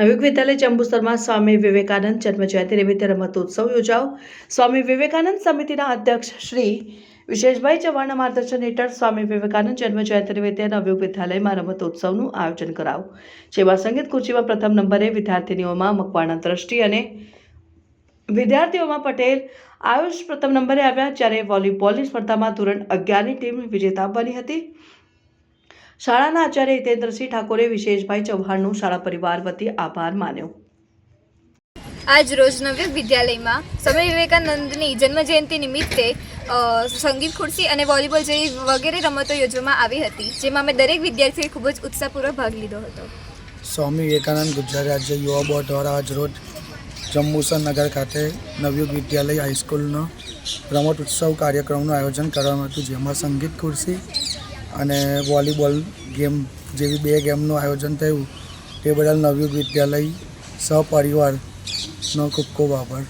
નવયુગ વિદ્યાલય જંબુસરમાં સ્વામી વિવેકાનંદ જન્મજયંતિ નિમિત્તે રમતોત્સવ યોજાઓ સ્વામી વિવેકાનંદ સમિતિના અધ્યક્ષ શ્રી વિશેષભાઈ ચૌહાણના માર્ગદર્શન હેઠળ સ્વામી વિવેકાનંદ જન્મજયંતિ નિમિત્તે નવયુગ વિદ્યાલયમાં રમતોત્સવનું આયોજન કરાવો જેમાં સંગીત ખુરશીમાં પ્રથમ નંબરે વિદ્યાર્થીનીઓમાં મકવાણા દ્રષ્ટિ અને વિદ્યાર્થીઓમાં પટેલ આયુષ પ્રથમ નંબરે આવ્યા, જ્યારે વોલીબોલની સ્પર્ધામાં ધોરણ અગિયારની ટીમ વિજેતા બની હતી. શાળાના આચાર્ય હિતેન્દ્રસિંહ ઠાકોરે વિશેષભાઈ ચૌહાણનું શાળા પરિવાર વતી આભાર માન્યો. આજ રોજ નવ્ય વિદ્યાલયમાં સ્વામી વિવેકાનંદની જન્મજયંતિ નિમિત્તે સંગીત ખુરશી અને વોલીબોલ જેવી વગેરે રમતો યોજવામાં આવી હતી જેમાં અમે દરેક વિદ્યાર્થીઓએ ખૂબ જ ઉત્સાહપૂર્વક ભાગ લીધો હતો. સ્વામી વિવેકાનંદ ગુજરાત રાજ્ય યુવા બોર્ડ દ્વારા આજ રોજ જંબુસર નગર ખાતે નવયુગ વિદ્યાલય હાઈસ્કૂલનો રમત ઉત્સવ કાર્યક્રમનું આયોજન કરવામાં હતું જેમાં સંગીત ખુરશી અને વોલીબોલ ગેમ જેવી બે ગેમનું આયોજન થયું, તે બદલ નવયુગ વિદ્યાલય સહપરિવારનો ખૂબ ખૂબ આભાર.